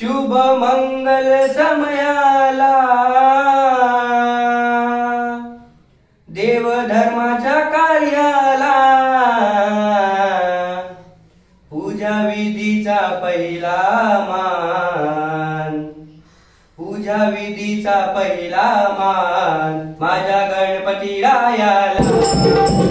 शुभ मंगल समयाला. देव धर्माच्या कार्याला. पूजा विधीचा पहिला मान. पूजा विधीचा पहिला मान. माझ्या गणपती रायाला.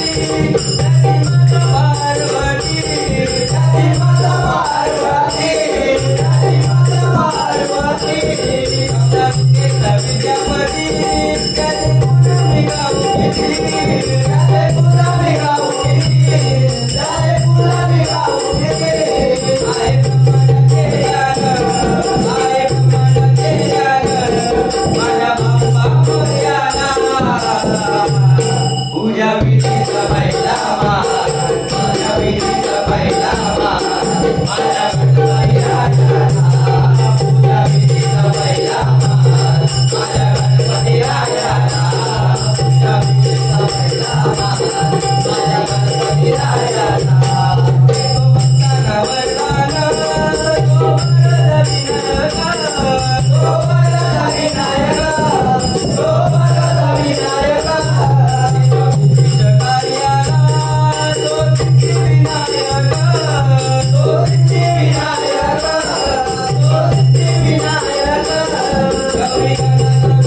Thank you. बाबा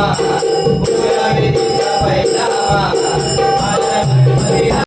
lá.